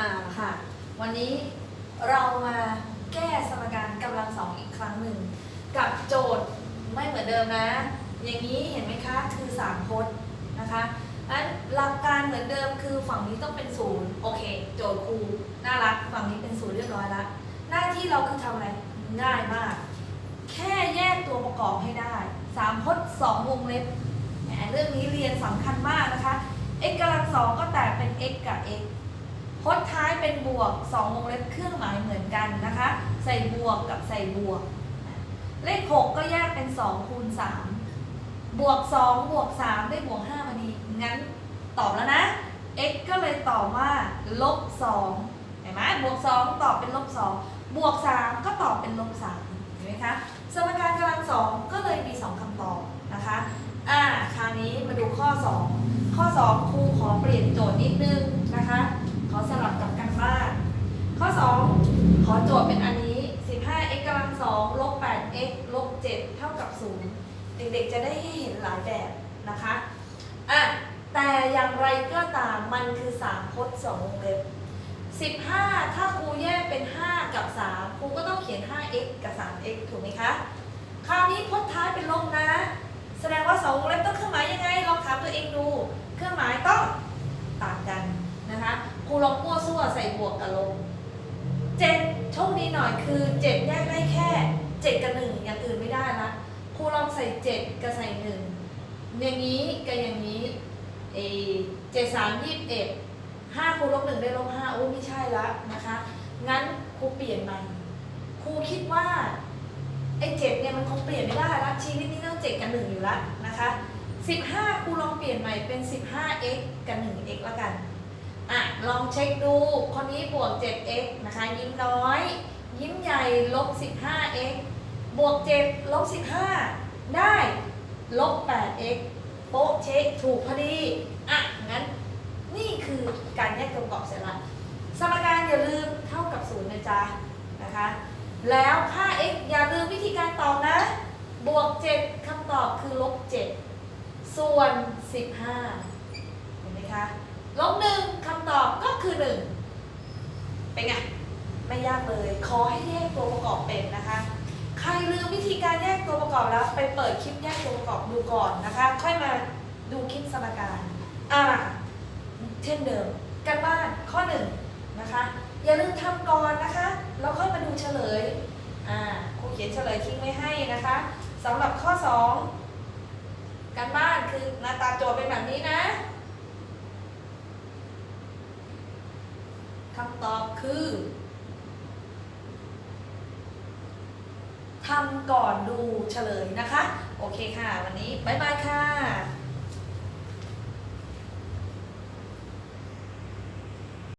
อ่าค่ะ วันนี้เรามาแก้สมการกำลังสองอีกครั้งหนึ่ง กับโจทย์ไม่เหมือนเดิมนะ อย่างนี้เห็นไหมคะ คือสามพจน์นะคะอันหลักการเหมือนเดิมคือฝั่งนี้ต้องเป็นศูนย์โอเค โจทย์ครูน่ารักฝั่งนี้เป็นศูนย์เรียบร้อยล้วหน้าที่เราคือทำอะไรง่ายมาก แค่แยกตัวประกอบให้ได้สามพจน์สองวงเล็บแหมเรื่องนี้เรียนสำคัญมากนะคะ x กำลังสองก็แตกเป็น x กับ x พจน์ท้ายเป็นบวกสองวงเล็บเครื่องหมายเหมือนกันนะคะ ใส่บวกกับใส่บวก เลข 6 ก็แยกเป็น 2 คูณ 3 บวก 2 บวก 3 ได้บวก5พอดีงั้นตอบแล้วนะ x ก็เลยตอบว่าลบ2เห็นไหมบวก 2 ตอบเป็นลบ 2 บวก 3 ก็ตอบเป็นลบ3เห็นไหมคะสมการกำลังสองก็เลยมี 2คำตอบนะคะอ่าคราวนี้มาดูข้อ 2 ข้อ 2 ครูขอเปลี่ยนโจทย์นิดนึงนะคะ ขอสลับกับกันบ้าน ข้อ 2 ขอโจทย์เป็นอันนี้ 15x กำลัง2ลบ 8x ลบ 7เท่ากับ0เด็กๆจะได้ให้เห็นหลายแบบนะคะอะแต่อย่างไรก็ตามมันคือ3พจน์2วงเล็บ15 ถ้าครูแยกเป็น 5 กับ 3 ครูก็ต้องเขียน 5x กับ 3x ถูกไหมคะ คราวนี้พจน์ท้ายเป็นลบนะ แสดงว่า 2 วงเล็บต้องเครื่องหมายยังไง ลองถามตัวเองดู เครื่องหมายต้องต่างกันนะคะ ครูลองมั่วซั่วใส่บวกกับลบเจ็ดโชคดีหน่อยคือเจ็ดแยกได้แค่เจ็ดกับหนึ่งอย่างอื่น ใส่เจ็ดกับใส่หนึ่งอย่างนี้กับอย่างนี้เอเจ็ดสามยี่สิบเอ็ดห้าคูณลบหนึ่งได้ลบห้าโอ้ไม่ใช่ละนะคะ งั้นครูเปลี่ยนใหม่ครูคิดว่าไอ้เจ็ดเนี่ยมันคงเปลี่ยนไม่ได้ละชีวิตนี้ต้องเจ็ดกับหนึ่งอยู่ละนะคะสิบห้าครูลองเปลี่ยนใหม่เป็นสิบห้า x กับหนึ่ง x ละกันอะลองเช็คดูคนนี้บวก 7x นะคะ ยิ้มน้อย ยิ้มใหญ่ลบ 15x บวก 7 ลบ 15 ได้ลบ 8x โป๊ะเช็คถูกพอดี อะ งั้น นี่คือการแยกตัวประกอบเสร็จละสมการอย่าลืมเท่ากับ0นะจ๊ะ นะคะ แล้วค่า x อย่าลืมวิธีการตอบนะ บวก 7คำตอบคือลบ 7 ส่วน 15 เห็นไหมคะ ลบหนึ่งคำตอบก็คือหนึ่งเป็นไง ไม่ยากเลย ขอให้แยกตัวประกอบเป็นนะคะ รลืมวิธีการแยกตัวประกอบแล้ว ไปเปิดคลิปแยกตัวประกอบดูก่อนนะคะ ค่อยมาดูคลิปสมการอ่าเช่นเดิมกันบ้านข้อหนึ่งนะคะ อย่าลืมทำก่อนนะคะ แล้วค่อยมาดูเฉลยอ่าครูเขียนเฉลยทิ้งไว้ให้นะคะสำหรับข้อสองกันบ้านคือหน้าตาโจทย์เป็นแบบนี้นะคำตอบคือ ทำก่อนดูเฉลยนะคะ โอเคค่ะ วันนี้ บ๊ายบายค่ะ